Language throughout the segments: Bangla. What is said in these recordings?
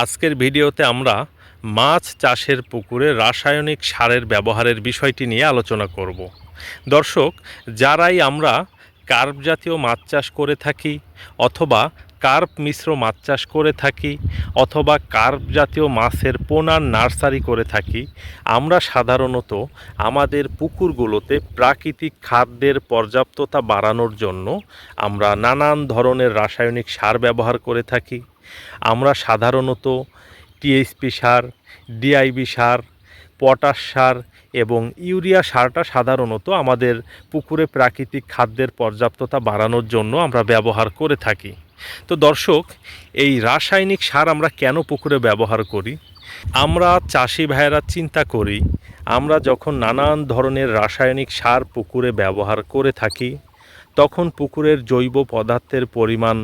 আজকের ভিডিওতে আমরা মাছ চাষের পুকুরে রাসায়নিক সারের ব্যবহারের বিষয়টি নিয়ে আলোচনা করব। দর্শক, যারাই আমরা কার্প জাতীয় মাছ চাষ করে থাকি অথবা কার্প মিশ্র মাছ চাষ করে থাকি অথবা কার্প জাতীয় মাছের পোনার নার্সারি করে থাকি, আমরা সাধারণত আমাদের পুকুরগুলোতে প্রাকৃতিক খাদ্যের পর্যাপ্ততা বাড়ানোর জন্য আমরা নানান ধরনের রাসায়নিক সার ব্যবহার করে থাকি। আমরা সাধারণত টিএসপি সার ডিআইবি সার, পটাশ সার এবং ইউরিয়া সারটা সাধারণত আমাদের পুকুরে প্রাকৃতিক খাদ্যের পর্যাপ্ততা বাড়ানোর জন্য আমরা ব্যবহার করে থাকি। তো দর্শক, এই রাসায়নিক সার আমরা কেন পুকুরে ব্যবহার করি? আমরা চাষি ভাইয়েরা চিন্তা করি, আমরা যখন নানান ধরনের রাসায়নিক সার পুকুরে ব্যবহার করে থাকি, তখন পুকুরের জৈব পদার্থের পরিমাণ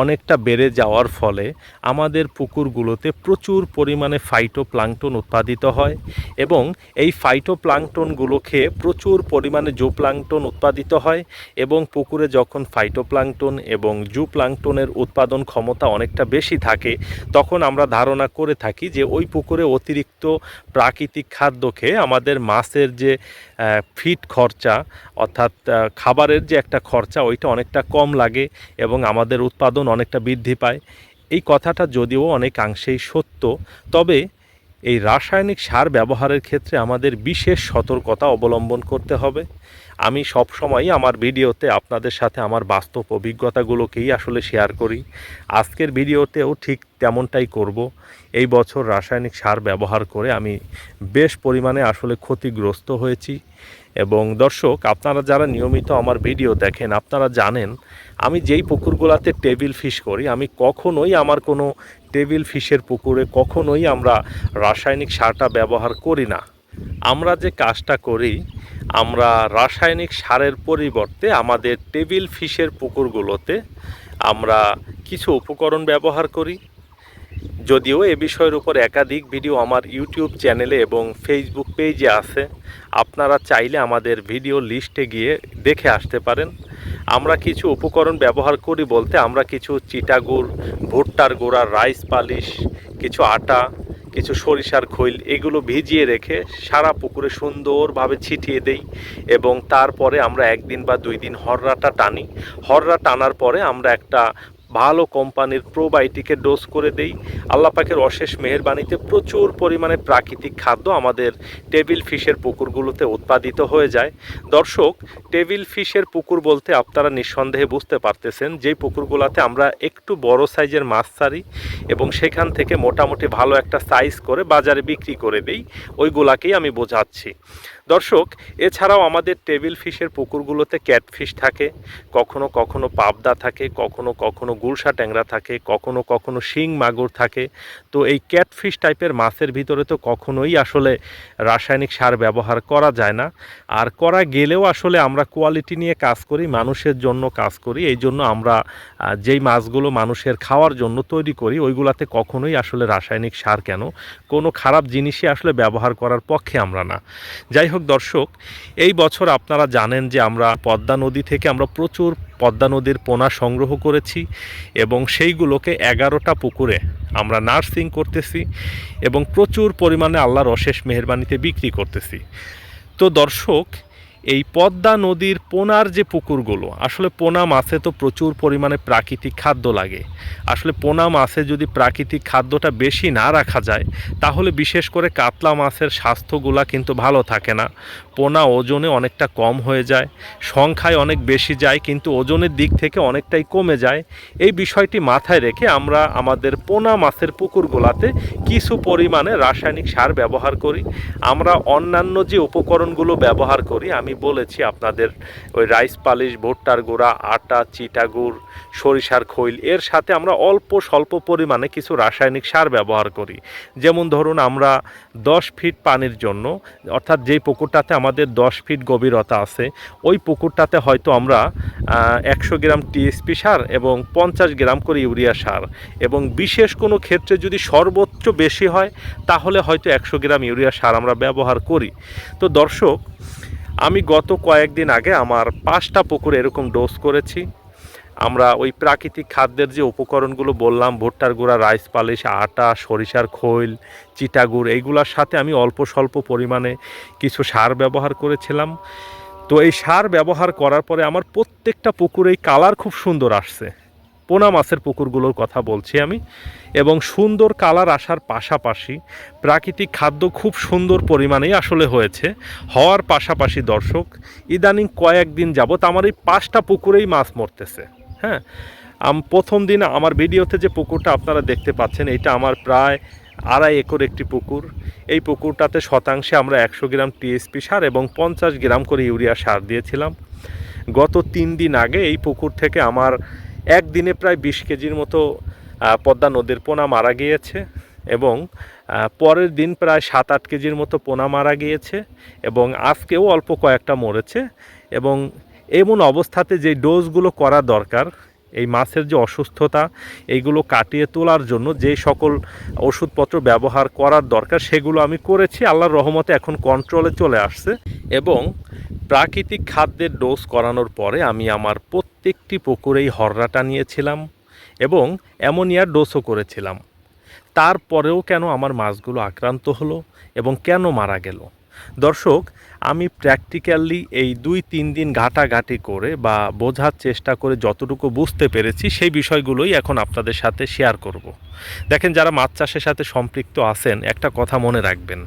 অনেকটা বেড়ে যাওয়ার ফলে আমাদের পুকুরগুলোতে প্রচুর পরিমাণে ফাইটোপ্লাঙ্কটন উৎপাদিত হয় এবং এই ফাইটোপ্লাঙ্কটনগুলো খেয়ে প্রচুর পরিমাণে জুপ্লাঙ্কটন উৎপাদিত হয় এবং পুকুরে যখন ফাইটোপ্লাঙ্কটন এবং জুপ্লাঙ্কটনের উৎপাদন ক্ষমতা অনেকটা বেশি থাকে, তখন আমরা ধারণা করে থাকি যে ওই পুকুরে অতিরিক্ত প্রাকৃতিক খাদ্য খেয়ে আমাদের মাছের যে ফিট খরচা অর্থাৎ খাবারের যে একটা খরচা, ওইটা অনেকটা কম লাগে এবং আমাদের উৎপাদন অনেকটা বৃদ্ধি পায়। এই কথাটা যদিও অনেকাংশেই সত্য, তবে এই রাসায়নিক সার ব্যবহারের ক্ষেত্রে আমাদের বিশেষ সতর্কতা অবলম্বন করতে হবে। আমি সবসময়ই আমার ভিডিওতে আপনাদের সাথে আমার বাস্তব অভিজ্ঞতাগুলোকেই আসলে শেয়ার করি। আজকের ভিডিওতেও ঠিক তেমনটাই করব। এই বছর রাসায়নিক সার ব্যবহার করে আমি বেশ পরিমাণে আসলে ক্ষতিগ্রস্ত হয়েছি এবং দর্শক, আপনারা যারা নিয়মিত আমার ভিডিও দেখেন, আপনারা জানেন আমি যেই পুকুরগুলোতে টেবিল ফিশ করি, আমি কখনোই আমার কোনো টেবিল ফিশের পুকুরে কখনোই আমরা রাসায়নিক সারটা ব্যবহার করি না। আমরা যে কাজটা করি, আমরা রাসায়নিক সারের পরিবর্তে আমাদের টেবিল ফিশের পুকুরগুলোতে আমরা কিছু উপকরণ ব্যবহার করি। যদিও এ বিষয়ের উপর একাধিক ভিডিও আমার ইউটিউব চ্যানেলে এবং ফেসবুক পেজে আছে। আপনারা চাইলে আমাদের ভিডিও লিস্টে গিয়ে দেখে আসতে পারেন। আমরা কিছু উপকরণ ব্যবহার করি বলতে আমরা কিছু চিটাগুড়, ভুট্টার গোড়া, রাইস পালিশ, কিছু আটা কিছু সরিষার খৈল, এগুলো ভিজিয়ে রেখে সারা পুকুরে সুন্দরভাবে ছিটিয়ে দেই এবং তারপরে আমরা একদিন বা দুই দিন হররাটা টানি। হররা টানার পরে আমরা একটা ভালো কোম্পানির প্রোবায়োটিকের ডোজ করে দেই। আল্লাহ পাকের অশেষ মেহেরবানিতে প্রচুর পরিমাণে প্রাকৃতিক খাদ্য আমাদের টেবিল ফিশের পুকুরগুলোতে উৎপাদিত হয়ে যায়। দর্শক, টেবিল ফিশের পুকুর বলতে আপনারা নিঃসন্দেহে বুঝতে পারতেছেন যেই পুকুরগুলোতে আমরা একটু বড় সাইজের মাছ ছাড়ি এবং সেখান থেকে মোটামুটি ভালো একটা সাইজ করে বাজারে বিক্রি করে দেই। ওইগুলাকেই আমি বোঝাচ্ছি। দর্শক, এছাড়াও আমাদের টেবিল ফিশের পুকুরগুলোতে ক্যাটফিশ থাকে, কখনো কখনো পাবদা থাকে, কখনো কখনো গুলশা ট্যাংরা থাকে, কখনো কখনো শিং মাগুর থাকে। তো এই ক্যাটফিশ টাইপের মাছের ভিতরে তো কখনোই আসলে রাসায়নিক সার ব্যবহার করা যায় না। আর করা গেলেও আসলে আমরা কোয়ালিটি নিয়ে কাজ করি, মানুষের জন্য কাজ করি। এই জন্য আমরা যেই মাছগুলো মানুষের খাওয়ার জন্য তৈরি করি, ওইগুলাতে কখনোই আসলে রাসায়নিক সার কেন? কোনো খারাপ জিনিসই আসলে ব্যবহার করার পক্ষে আমরা না। যাই হোক দর্শক, এই বছর আপনারা জানেন যে আমরা পদ্মা নদী থেকে আমরা প্রচুর পদ্মা নদীর পোনা সংগ্রহ করেছি এবং সেইগুলোকে এগারোটা পুকুরে আমরা নার্সিং করতেছি এবং প্রচুর পরিমাণে আল্লাহর অশেষ মেহরবানিতে বিক্রি করতেছি। তো দর্শক এই পদ্মা নদীর পোনার যে পুকুরগুলো, আসলে পোনা মাছে তো প্রচুর পরিমাণে প্রাকৃতিক খাদ্য লাগে। আসলে পোনা মাছে যদি প্রাকৃতিক খাদ্যটা বেশি না রাখা যায়, তাহলে বিশেষ করে কাতলা মাছের স্বাস্থ্যগুলা কিন্তু ভালো থাকে না। পোনা ওজনে অনেকটা কম হয়ে যায়, সংখ্যায় অনেক বেশি যায়, কিন্তু ওজনের দিক থেকে অনেকটাই কমে যায়। এই বিষয়টি মাথায় রেখে আমরা আমাদের পোনা মাছের পুকুরগুলাতে কিছু পরিমাণে রাসায়নিক সার ব্যবহার করি। আমরা অন্যান্য যে উপকরণগুলো ব্যবহার করি, আমি বলেছি আপনাদের ওই রাইস পালিশ, ভুট্টার গুঁড়া, আটা, চিটা গুড়, সরিষার খৈল, এর সাথে আমরা অল্প স্বল্প পরিমাণে কিছু রাসায়নিক সার ব্যবহার করি। যেমন ধরুন আমরা দশ ফিট পানির জন্য, অর্থাৎ যেই পুকুরটাতে আমাদের দশ ফিট গভীরতা আছে। ওই পুকুরটাতে হয়তো আমরা একশো গ্রাম টিএসপি সার এবং পঞ্চাশ গ্রাম করে ইউরিয়া সার এবং বিশেষ কোনো ক্ষেত্রে যদি সর্বোচ্চ বেশি হয়, তাহলে হয়তো একশো গ্রাম ইউরিয়া সার আমরা ব্যবহার করি। তো দর্শক, আমি গত কয়েকদিন আগে আমার পাঁচটা পুকুর এরকম ডোজ করেছি। আমরা ওই প্রাকৃতিক খাদ্যের যে উপকরণগুলো বললাম, ভুট্টার গুঁড়া, রাইস পালিশ, আটা, সরিষার খৈল চিটাগুড় এইগুলোর সাথে আমি অল্প স্বল্প পরিমাণে কিছু সার ব্যবহার করেছিলাম। তো এই সার ব্যবহার করার পরে আমার প্রত্যেকটা পুকুরেই কালার খুব সুন্দর আসছে। পোনা মাছের পুকুরগুলোর কথা বলছি আমি। এবং সুন্দর কালার আসার পাশাপাশি প্রাকৃতিক খাদ্য খুব সুন্দর পরিমাণেই আসলে হয়েছে। হওয়ার পাশাপাশি দর্শক, ইদানিং কয়েকদিন যাবত আমার এই পাঁচটা পুকুরেই মাছ মরতেছে। হ্যাঁ আম, প্রথম দিন আমার ভিডিওতে যে পুকুরটা আপনারা দেখতে পাচ্ছেন, এটা আমার প্রায় আড়াই একর একটি পুকুর। এই পুকুরটাতে শতাংশে আমরা একশো গ্রাম টিএসপি সার এবং পঞ্চাশ গ্রাম করে ইউরিয়া সার দিয়েছিলাম। গত তিন দিন আগে এই পুকুর থেকে আমার একদিনে প্রায় বিশ কেজির মতো পদ্মা নদীর পোনা মারা গিয়েছে এবং পরের দিন প্রায় সাত আট কেজির মতো পোনা মারা গিয়েছে এবং আজকেও অল্প কয়েকটা মরেছে এবং এমন অবস্থাতে যে ডোজগুলো করা দরকার, এই মাছের যে অসুস্থতা, এইগুলো কাটিয়ে তোলার জন্য যে সকল ওষুধপত্র ব্যবহার করার দরকার, সেগুলো আমি করেছি। আল্লাহর রহমতে এখন কন্ট্রোলে চলে আসছে এবং প্রাকৃতিক খাদ্যের ডোজ করানোর পরে আমি আমার প্রত্যেকটি পুকুরেই হররাটা নিয়েছিলাম এবং অ্যামোনিয়ার ডোজও করেছিলাম। তারপরেও কেন আমার মাছগুলো আক্রান্ত হলো এবং কেন মারা গেল? দর্শক আমি প্র্যাকটিক্যালি এই দুই, তিন দিন ঘাটাঘাটি করে বা বোঝার চেষ্টা করে যতটুকু বুঝতে পেরেছি, সেই বিষয়গুলোই এখন আপনাদের সাথে শেয়ার করব। দেখেন, যারা মাছ চাষের সাথে সম্পৃক্ত আছেন, একটা কথা মনে রাখবেন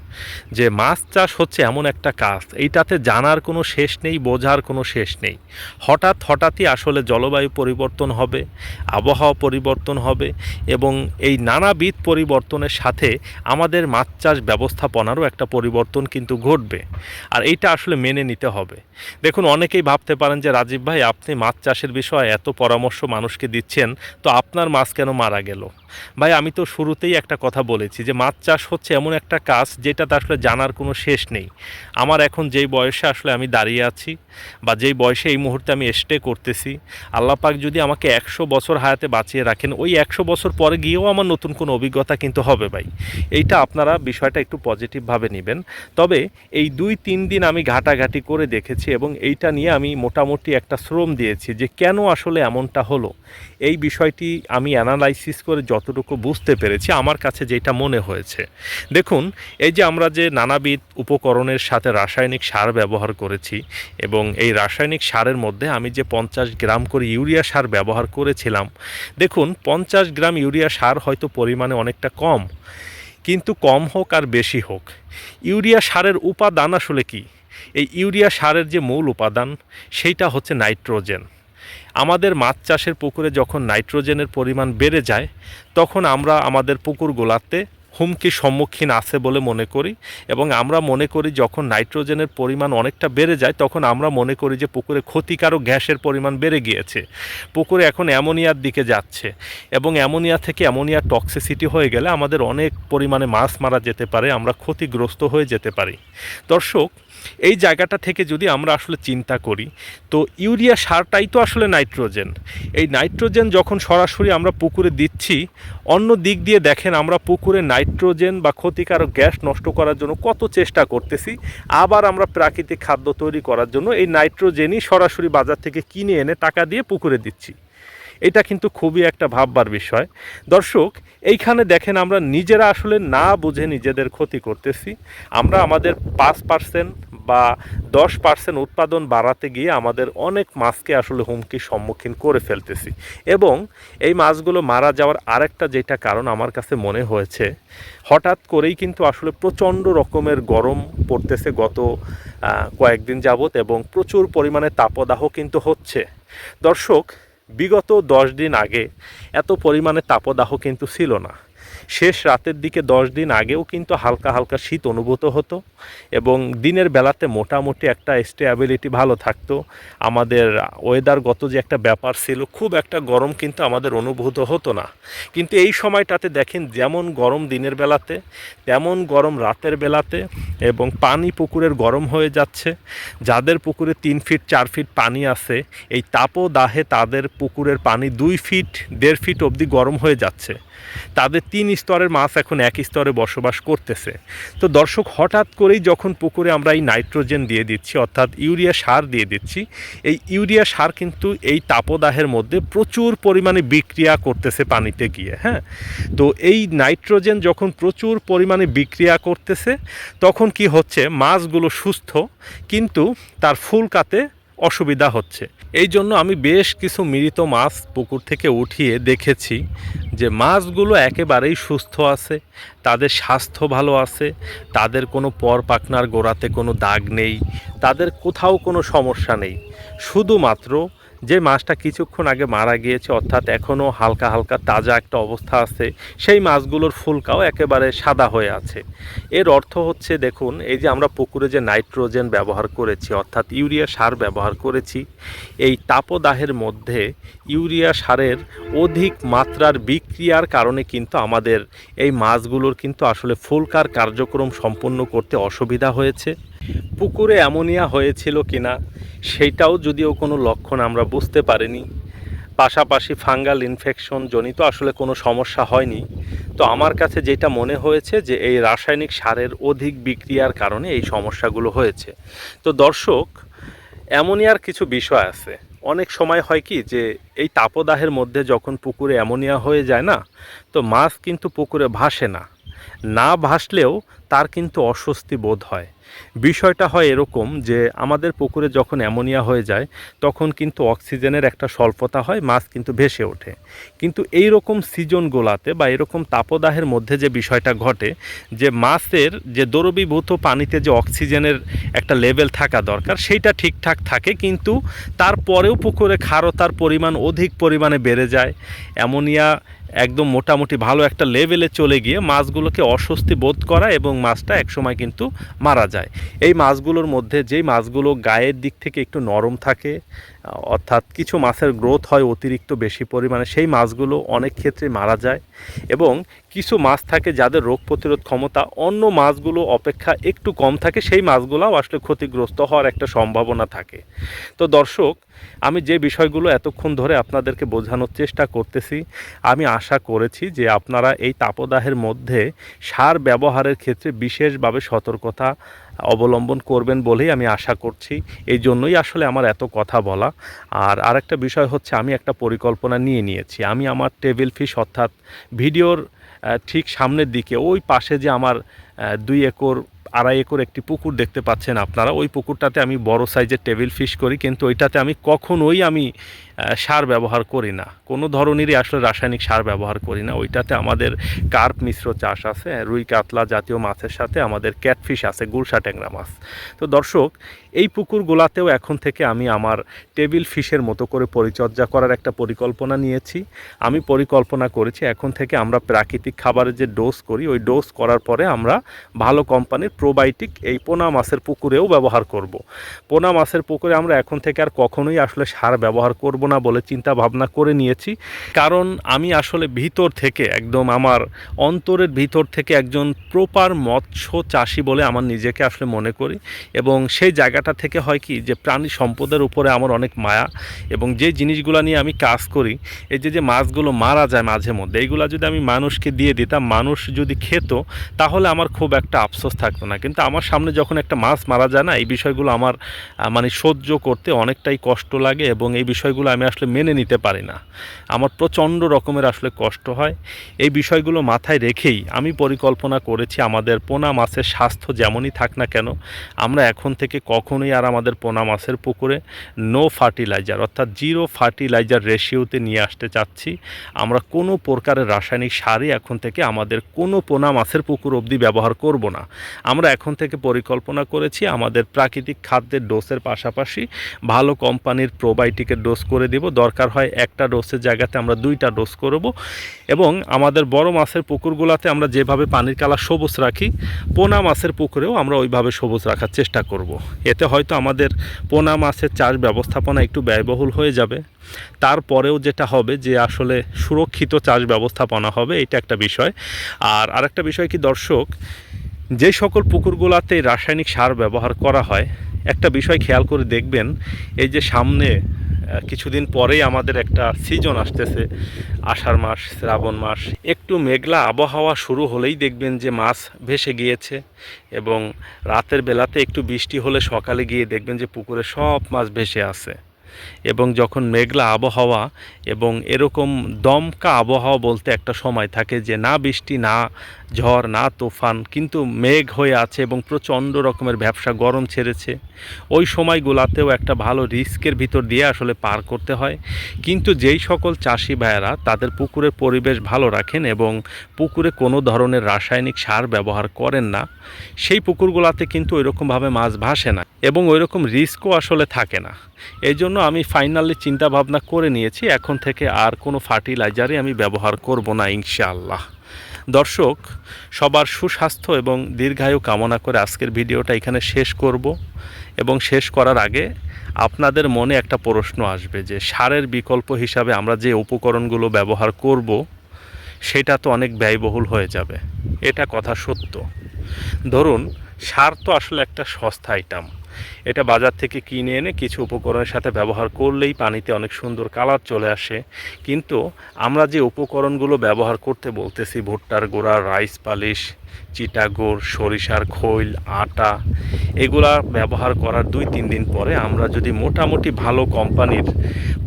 যে মাছ চাষ হচ্ছে এমন একটা কাজ, এইটাতে জানার কোনো শেষ নেই, বোঝার কোনো শেষ নেই হঠাৎ, হঠাৎই আসলে জলবায়ু পরিবর্তন হবে, আবহাওয়া পরিবর্তন হবে এবং এই নানাবিধ পরিবর্তনের সাথে আমাদের মাছ চাষ ব্যবস্থাপনারও একটা পরিবর্তন কিন্তু ঘটবে আর এইটা আসলে মেনে নিতে হবে। দেখুন, অনেকেই ভাবতে পারেন যে, রাজীব ভাই, আপনি মাছ চাষের বিষয়ে এত পরামর্শ মানুষকে দিচ্ছেন, তো আপনার মাছ কেন মারা গেল? ভাই, আমি তো শুরুতেই একটা কথা বলেছি যে মাছ চাষ হচ্ছে এমন একটা কাজ যেটাতে আসলে জানার কোনো শেষ নেই। আমার এখন যেই বয়সে আসলে আমি দাঁড়িয়ে আছি বা যেই বয়সে এই মুহূর্তে আমি স্টে করতেছি, আল্লাহ পাক যদি আমাকে একশো বছর হায়াতে বাঁচিয়ে রাখেন, ওই একশো বছর পরে গিয়েও আমার নতুন কোনো অভিজ্ঞতা কিন্তু হবে ভাই। এইটা আপনারা বিষয়টা একটু পজিটিভভাবে নেবেন। তবে এই দুই, তিন দিন আমি ঘাটাঘাটি করে দেখেছি এবং এইটা নিয়ে আমি মোটামুটি একটা শ্রম দিয়েছি যে কেন আসলে এমনটা হলো। এই বিষয়টি আমি অ্যানালাইসিস করে যতটুকু বুঝতে পেরেছি, আমার কাছে যেটা মনে হয়েছে। দেখুন, এই যে আমরা যে নানাবিধ উপকরণের সাথে রাসায়নিক সার ব্যবহার করেছি এবং এই রাসায়নিক সারের মধ্যে আমি যে পঞ্চাশ গ্রাম করে ইউরিয়া সার ব্যবহার করেছিলাম, দেখুন, পঞ্চাশ গ্রাম ইউরিয়া সার হয়তো পরিমাণে অনেকটা কম, কিন্তু কম হোক আর বেশি হোক। ইউরিয়া সারের উপাদান আসলে কি? এই ইউরিয়া সারের যে মূল উপাদান, সেইটা হচ্ছে নাইট্রোজেন। আমাদের মাছ চাষের পুকুরে যখন নাইট্রোজেনের পরিমাণ বেড়ে যায়, তখন আমরা আমাদের পুকুর পুকুরগুলাতে হুমকির সম্মুখীন আছে বলে মনে করি এবং আমরা মনে করি যখন নাইট্রোজেনের পরিমাণ অনেকটা বেড়ে যায়, তখন আমরা মনে করি যে পুকুরে ক্ষতিকারক গ্যাসের পরিমাণ বেড়ে গিয়েছে। পুকুরে এখন অ্যামোনিয়ার দিকে যাচ্ছে এবং অ্যামোনিয়া থেকে অ্যামোনিয়া টক্সিসিটি হয়ে গেলে আমাদের অনেক পরিমাণে মাছ মারা যেতে পারে, আমরা ক্ষতিগ্রস্ত হয়ে যেতে পারি। দর্শক এই জায়গাটা থেকে যদি আমরা আসলে চিন্তা করি, তো ইউরিয়া সারটাই তো আসলে নাইট্রোজেন। এই নাইট্রোজেন যখন সরাসরি আমরা পুকুরে দিচ্ছি, অন্য দিক দিয়ে দেখেন আমরা পুকুরে নাইট্রোজেন বা ক্ষতিকারক গ্যাস নষ্ট করার জন্য কত চেষ্টা করতেছি, আবার আমরা প্রাকৃতিক খাদ্য তৈরি করার জন্য এই নাইট্রোজেনই সরাসরি বাজার থেকে কিনে এনে টাকা দিয়ে পুকুরে দিচ্ছি। এটা কিন্তু খুবই একটা ভাববার বিষয়। দর্শক, এইখানে দেখেন আমরা নিজেরা আসলে না বুঝে নিজেদের ক্ষতি করতেছি। আমরা আমাদের পাঁচ পার্সেন্ট বা দশ পার্সেন্ট উৎপাদন বাড়াতে গিয়ে আমাদের অনেক মাছকে আসলে হুমকির সম্মুখীন করে ফেলতেছি। এবং এই মাছগুলো মারা যাওয়ার আরেকটা যেটা কারণ আমার কাছে মনে হয়েছে, হঠাৎ করেই কিন্তু আসলে প্রচণ্ড রকমের গরম পড়তেছে গত কয়েকদিন যাবত এবং প্রচুর পরিমাণে তাপদাহ কিন্তু হচ্ছে। দর্শক বিগত দশ দিন আগে এত পরিমাণে তাপদাহ কিন্তু ছিল না। শেষ রাতের দিকে দশ দিন আগেও কিন্তু হালকা হালকা শীত অনুভূত হতো এবং দিনের বেলাতে মোটামুটি একটা স্টেবিলিটি ভালো থাকতো। আমাদের ওয়েদারগত যে একটা ব্যাপার ছিল, খুব একটা গরম কিন্তু আমাদের অনুভূত হতো না। কিন্তু এই সময়টাতে দেখেন, যেমন গরম দিনের বেলাতে, তেমন গরম রাতের বেলাতে এবং পানি পুকুরের গরম হয়ে যাচ্ছে। যাদের পুকুরে তিন ফিট, চার ফিট পানি আছে, এই তাপদাহে তাদের পুকুরের পানি দুই ফিট, দেড় ফিট অবধি গরম হয়ে যাচ্ছে। তাদের তিন স্তরের মাছ এখন এক স্তরে বসবাস করতেছে। তো দর্শক, হঠাৎ করেই যখন পুকুরে আমরা এই নাইট্রোজেন দিয়ে দিচ্ছি, অর্থাৎ ইউরিয়া সার দিয়ে দিচ্ছি, এই ইউরিয়া সার কিন্তু এই তাপদাহের মধ্যে প্রচুর পরিমাণে বিক্রিয়া করতেছে পানিতে গিয়ে হ্যাঁ? তো এই নাইট্রোজেন যখন প্রচুর পরিমাণে বিক্রিয়া করতেছে, তখন কি হচ্ছে? মাছগুলো সুস্থ, কিন্তু তার ফুলকাতে অসুবিধা হচ্ছে। এই জন্য আমি বেশ কিছু মৃত মাছ পুকুর থেকে উঠিয়ে দেখেছি যে মাছগুলো একেবারেই সুস্থ আছে, তাদের স্বাস্থ্য ভালো আছে, তাদের কোনো পর পাকনার গোড়াতে কোনো দাগ নেই, তাদের কোথাও কোনো সমস্যা নেই। শুধুমাত্র যে মাছটা কিছুক্ষণ আগে মারা গিয়েছে, অর্থাৎ এখনও হালকা হালকা তাজা একটা অবস্থা আছে, সেই মাছগুলোর ফুলকাও একেবারে সাদা হয়ে আছে। এর অর্থ হচ্ছে, দেখুন, এই যে আমরা পুকুরে যে নাইট্রোজেন ব্যবহার করেছি, অর্থাৎ ইউরিয়া সার ব্যবহার করেছি, এই তাপদাহের মধ্যে ইউরিয়া সারের অধিক মাত্রার বিক্রিয়ার কারণে কিন্তু আমাদের এই মাছগুলোর কিন্তু আসলে ফুলকার কার্যক্রম সম্পন্ন করতে অসুবিধা হয়েছে। পুকুরে অ্যামোনিয়া হয়েছিল কিনা সেইটাও যদিও কোনো লক্ষণ আমরা বুঝতে পারিনি। পাশাপাশি ফাঙ্গাল ইনফেকশন জনিত আসলে কোনো সমস্যা হয়নি। তো আমার কাছে যেটা মনে হয়েছে যে এই রাসায়নিক সারের অধিক বিক্রিয়ার কারণে এই সমস্যাগুলো হয়েছে। তো দর্শক, অ্যামোনিয়ার কিছু বিষয় আছে। অনেক সময় হয় কি যে এই তাপদাহের মধ্যে যখন পুকুরে অ্যামোনিয়া হয়ে যায় না, তো মাছ কিন্তু পুকুরে ভাসে না। না ভাসলেও তার কিন্তু অস্বস্তি বোধ হয়। বিষয়টা হয় এরকম যে আমাদের পুকুরে যখন অ্যামোনিয়া হয়ে যায়, তখন কিন্তু অক্সিজেনের একটা স্বল্পতা হয়, মাছ কিন্তু ভেসে ওঠে। কিন্তু এই রকম সিজন গোলাতে বা এরকম তাপদাহের মধ্যে যে বিষয়টা ঘটে, যে মাছের যে দ্রবীভূত পানিতে যে অক্সিজেনের একটা লেভেল থাকা দরকার, সেইটা ঠিকঠাক থাকে, কিন্তু তারপরেও পুকুরে ক্ষারতার পরিমাণ অধিক পরিমাণে বেড়ে যায়। অ্যামোনিয়া একদম মোটামুটি ভালো একটা লেভেলে চলে গিয়ে মাছগুলোকে অস্বস্তি বোধ করা এবং মাছটা একসময় কিন্তু মারা যায়। এই মাছগুলোর মধ্যে যেই মাছগুলো গায়ের দিক থেকে একটু নরম থাকে অর্থাৎ কিছু মাছের গ্রোথ হয় অতিরিক্ত বেশি পরিমাণে, সেই মাছগুলো অনেক ক্ষেত্রে মারা যায় এবং কিছু মাছ থাকে যাদের রোগ প্রতিরোধ ক্ষমতা অন্য মাছগুলো অপেক্ষা একটু কম থাকে, সেই মাছগুলোও আসলে ক্ষতিগ্রস্ত হওয়ার একটা সম্ভাবনা থাকে। তো দর্শক, আমি যে বিষয়গুলো এতক্ষণ ধরে আপনাদেরকে বোঝানোর চেষ্টা করতেছি, আমি আশা করেছি যে আপনারা এই তাপদাহের মধ্যে সার ব্যবহারের ক্ষেত্রে বিশেষভাবে সতর্কতা অবলম্বন করবেন বলেই আমি আশা করছি। এই জন্যই আসলে আমার এত কথা বলা। আর আরেকটা বিষয় হচ্ছে, আমি একটা পরিকল্পনা নিয়ে নিয়েছি। আমি আমার টেবিল ফিশ অর্থাৎ ভিডিওর ঠিক সামনের দিকে, ওই পাশে যে আমার দুই একর, আড়াই একর একটি পুকুর দেখতে পাচ্ছেন আপনারা। ওই পুকুরটাতে আমি বড় সাইজের টেবিল ফিশ করি, কিন্তু ওইটাতে আমি কখনোই আমি সার ব্যবহার করি না। কোনো ধরনেরই আসলে রাসায়নিক সার ব্যবহার করি না। ওইটাতে আমাদের কার্প মিশ্র চাষ আছে, রুই কাতলা জাতীয় মাছের সাথে আমাদের ক্যাটফিশ আছে, গুলশা ট্যাংরা মাছ। তো দর্শক, এই পুকুরগুলাতেও এখন থেকে আমি আমার টেবিল ফিশের মতো করে পরিচর্যা করার একটা পরিকল্পনা নিয়েছি। আমি পরিকল্পনা করেছি এখন থেকে আমরা প্রাকৃতিক খাবারের যে ডোজ করি, ওই ডোজ করার পরে আমরা ভালো কোম্পানির প্রোবায়োটিক এই পোনা মাছের পুকুরেও ব্যবহার করব। পোনা মাছের পুকুরে আমরা এখন থেকে আর কখনোই আসলে সার ব্যবহার করব না বলে চিন্তা ভাবনা করে নিয়েছি। কারণ আমি আসলে ভিতর থেকে একদম আমার অন্তরের ভিতর থেকে একজন প্রপার মৎস্য চাষি বলে আমার নিজেকে আসলে মনে করি। এবং সেই জায়গাটা থেকে হয় কি যে প্রাণী সম্পদের উপরে আমার অনেক মায়া এবং যে জিনিসগুলো নিয়ে আমি কাজ করি, এই যে যে মাছগুলো মারা যায় মাঝে মধ্যে, এইগুলো যদি আমি মানুষকে দিয়ে দিতাম, মানুষ যদি খেত, তাহলে আমার খুব একটা আফসোস থাকতো না। কিন্তু আমার সামনে যখন একটা মাছ মারা যায় না, এই বিষয়গুলো আমার মানে সহ্য করতে অনেকটাই কষ্ট লাগে এবং এই বিষয়গুলো আমি আসলে মেনে নিতে পারি না। আমার প্রচণ্ড রকমের আসলে কষ্ট হয়। এই বিষয়গুলো মাথায় রেখেই আমি পরিকল্পনা করেছি আমাদের পোনা মাছের স্বাস্থ্য যেমনই থাক না কেন, আমরা এখন থেকে কখনোই আর আমাদের পোনা মাছের পুকুরে নো ফার্টিলাইজার অর্থাৎ জিরো ফার্টিলাইজার রেশিওতে নিয়ে আসতে চাচ্ছি। আমরা কোনো প্রকারের রাসায়নিক সারই এখন থেকে আমাদের কোনো পোনা মাছের পুকুর অবধি ব্যবহার করব না। আমরা এখন থেকে পরিকল্পনা করেছি আমাদের প্রাকৃতিক খাদ্যের ডোজের পাশাপাশি ভালো কোম্পানির প্রোবায়োটিকের ডোজ করে দিব। দরকার হয় একটা ডোসের জায়গাতে আমরা দুইটা ডোজ করব এবং আমাদের বড় মাছের পুকুরগুলোতে আমরা যেভাবে পানির কালা সবুজ রাখি, পোনা মাছের পুকুরেও আমরা ওইভাবে সবুজ রাখার চেষ্টা করব। এতে হয়তো আমাদের পোনা মাছের চাষ ব্যবস্থাপনা একটু ব্যয়বহুল হয়ে যাবে। তারপরেও যেটা হবে যে আসলে সুরক্ষিত চাষ ব্যবস্থাপনা হবে, এটা একটা বিষয়। আর আরেকটা বিষয় কি দর্শক, যে সকল পুকুরগুলোতে রাসায়নিক সার ব্যবহার করা হয়, একটা বিষয় খেয়াল করে দেখবেন, এই যে সামনে কিছুদিন পরেই আমাদের একটা সিজন আসতেছে। আষাঢ় মাস, শ্রাবণ মাস। একটু মেঘলা আবহাওয়া শুরু হলেই দেখবেন যে মাছ ভেসে গিয়েছে এবং রাতের বেলাতে একটু বৃষ্টি হলে সকালে গিয়ে দেখবেন যে পুকুরে সব মাছ ভেসে আছে এবং যখন মেঘলা আবহাওয়া এবং এরকম দমকা আবহাওয়া বলতে একটা সময় থাকে যে না বৃষ্টি, না ঝড়, না তুফান, কিন্তু মেঘ হয়ে আছে এবং প্রচণ্ড রকমের ব্যবসা গরম ছেড়েছে। ওই সময়গুলাতেও একটা ভালো রিস্কের ভিতর দিয়ে আসলে পার করতে হয়। কিন্তু যেই সকল চাষি ভাইয়েরা তাদের পুকুরের পরিবেশ ভালো রাখেন এবং পুকুরে কোনো ধরনের রাসায়নিক সার ব্যবহার করেন না, সেই পুকুরগুলাতে কিন্তু ওইরকমভাবে মাছ ভাসে না এবং ওইরকম রিস্কও আসলে থাকে না। এই জন্য আমি ফাইনালি চিন্তা ভাবনা করে নিয়েছি, এখন থেকে আর কোনো ফার্টিলাইজারই আমি ব্যবহার করব না, ইনশাআল্লাহ। দর্শক, সবার সুস্বাস্থ্য এবং দীর্ঘায়ু কামনা করে আজকের ভিডিওটা এখানে শেষ করব এবং শেষ করার আগে আপনাদের মনে একটা প্রশ্ন আসবে যে সারের বিকল্প হিসাবে আমরা যে উপকরণগুলো ব্যবহার করব, সেটা তো অনেক ব্যয়বহুল হয়ে যাবে। এটা কথা সত্য। ধরুন, সার তো আসলে একটা সস্তা আইটেম এটা বাজার থেকে কিনে এনে কিছু উপকরণের সাথে ব্যবহার করলেই পানিতে অনেক সুন্দর কালার চলে আসে। কিন্তু আমরা যে উপকরণগুলো ব্যবহার করতে বলতেছি, ভুট্টার গোড়া, রাইস পালিশ চিটাগুড় সরিষার খৈল, আটা, এগুলা ব্যবহার করার দুই তিন দিন পরে আমরা যদি মোটামুটি ভালো কোম্পানির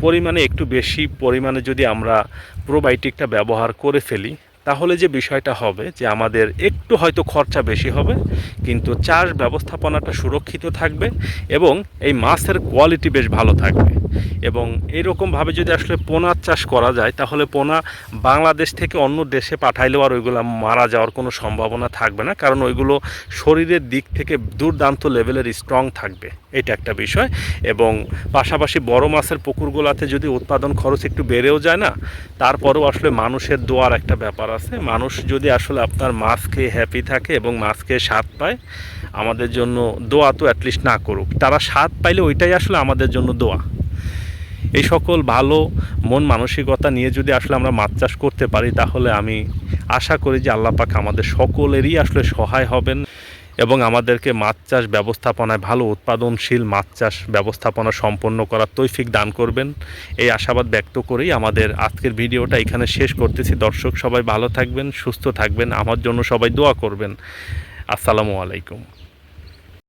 পরিমাণে একটু বেশি পরিমাণে যদি আমরা প্রোবায়োটিকটা ব্যবহার করে ফেলি তাহলে যে বিষয়টা হবে যে আমাদের একটু হয়তো খরচা বেশি হবে, কিন্তু চাষ ব্যবস্থাপনাটা সুরক্ষিত থাকবে এবং এই মাছের কোয়ালিটি বেশ ভালো থাকবে। এবং এইরকমভাবে যদি আসলে পোনার চাষ করা যায়, তাহলে পোনা বাংলাদেশ থেকে অন্য দেশে পাঠাইলেও আর ওইগুলো মারা যাওয়ার কোনো সম্ভাবনা থাকবে না, কারণ ওইগুলো শরীরের দিক থেকে দুর্দান্ত লেভেলের স্ট্রং থাকবে। এটা একটা বিষয়। এবং পাশাপাশি বড় মাছের পুকুরগুলোতে যদি উৎপাদন খরচ একটু বেড়েও যায় না, তারপরেও আসলে মানুষের দোয়ার একটা ব্যাপার আছে। মানুষ যদি আসলে আপনার মাছ খেয়ে হ্যাপি থাকে এবং মাছ খেয়ে স্বাদ পায়, আমাদের জন্য দোয়া তো অ্যাটলিস্ট না করুক। তারা স্বাদ পাইলে ওইটাই আসলে আমাদের জন্য দোয়া। এই সকল ভালো মন মানসিকতা নিয়ে যদি আসলে আমরা মাছ চাষ করতে পারি, তাহলে আমি আশা করি যে আল্লাহ পাক আমাদের সকলেরই আসলে সহায় হবেন। এবং আমাদেরকে মাছ চাষ ব্যবস্থাপনায় ভালো উৎপাদনশীল মাছ চাষ ব্যবস্থাপনা সম্পন্ন করার তৈফিক দান করবেন। এই আশাবাদ ব্যক্ত করেই আমাদের আজকের ভিডিওটা এখানে শেষ করতেছি। দর্শক সবাই ভালো থাকবেন, সুস্থ থাকবেন। আমার জন্য সবাই দোয়া করবেন। আসসালামু আলাইকুম।